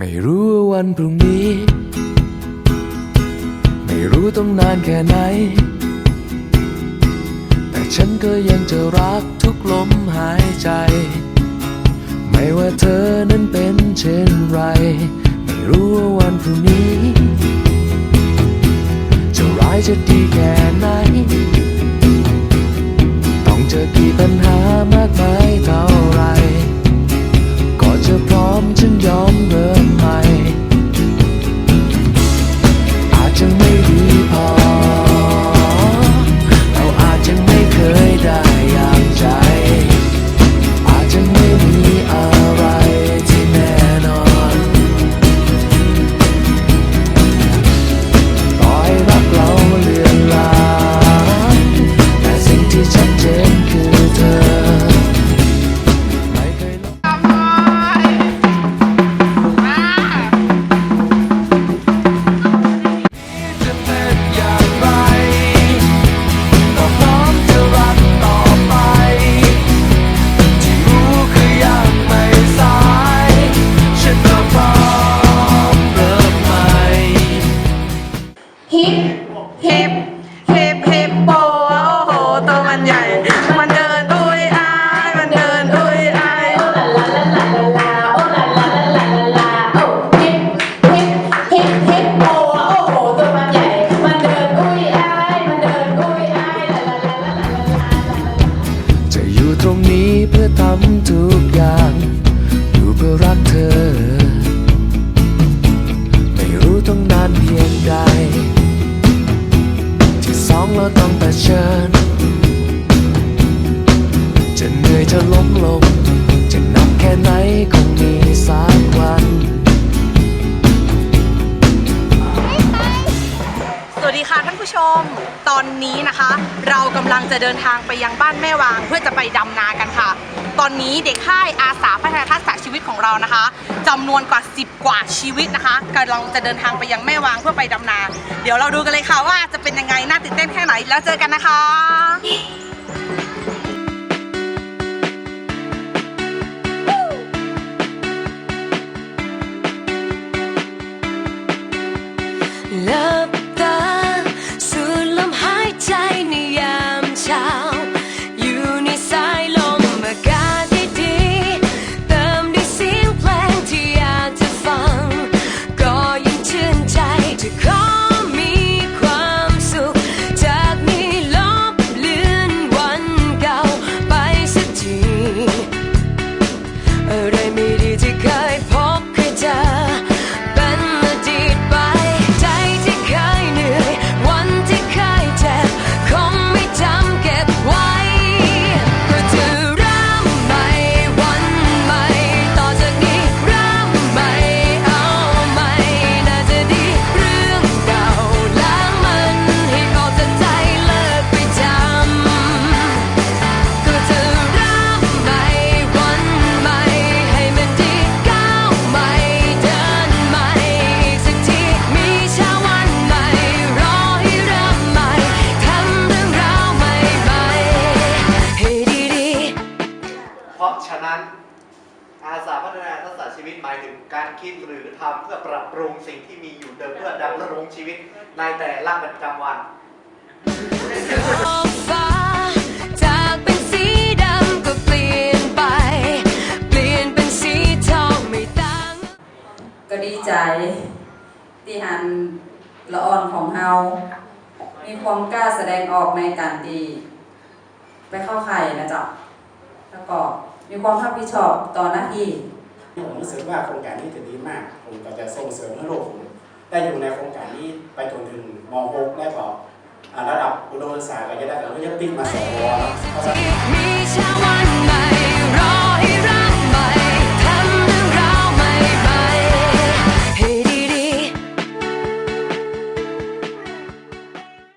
ไม่รู้ว่าวันพรุ่งนี้ ไม่รู้ต้องนานแค่ไหน แต่ฉันก็ยังจะรักทุกลมหายใจ ไม่ว่าเธอนั้นเป็นเช่นไร ไม่รู้ว่าวันพรุ่งนี้ จะร้ายจะดีแค่ ฮิ ชิญจะเหนื่อยจะล้มลง จะนักแค่ไหนคงมีสักวันสวัสดีค่ะท่านผู้ชม ตอนนี้นะคะ เรากำลังจะเดินทางไปยังบ้านแม่วาง เพื่อจะไปดำนากันค่ะ ตอนนี้เด็กค่ายอาสาพัฒนาทักษะชีวิตของเรานะคะจำนวนกว่า10 กว่าชีวิตนะคะกำลังจะเดินทางไปยังแม่วางเพื่อไปดำนา เดี๋ยวเราดูกันเลยค่ะว่าจะเป็นยังไงน่าตื่นเต้นแค่ไหนแล้วเจอกันนะคะายถึงการคิดหรือทำเพื่อปรับปรุงสิ่งที่มีอยู่เดิมเพื่อดำรงชีวิตในแต่ละประจำวันท้องฟ้าจากเป็นสีดำก็เปลี่ยนไปเปลี่ยนเป็นสีทองไม่ต่างก็ดีใจ ที่หันละอ่อนของเฮา มีความกล้าแสดงออกในการดีไปเข้าไข่นะจ๊ะแล้วก็มีความรับผิดชอบต่อหน้าที่ ผมรู้สึกว่าโครงการนี้จะดีมาก ผมก็จะส่งเสริมให้ลูกผมได้อยู่ในโครงการนี้ไปจนถึงม .6 และก็อ่าระดับอุดมศึกษาก็จะได้แต่ว่าจะติดมาสวแล้ว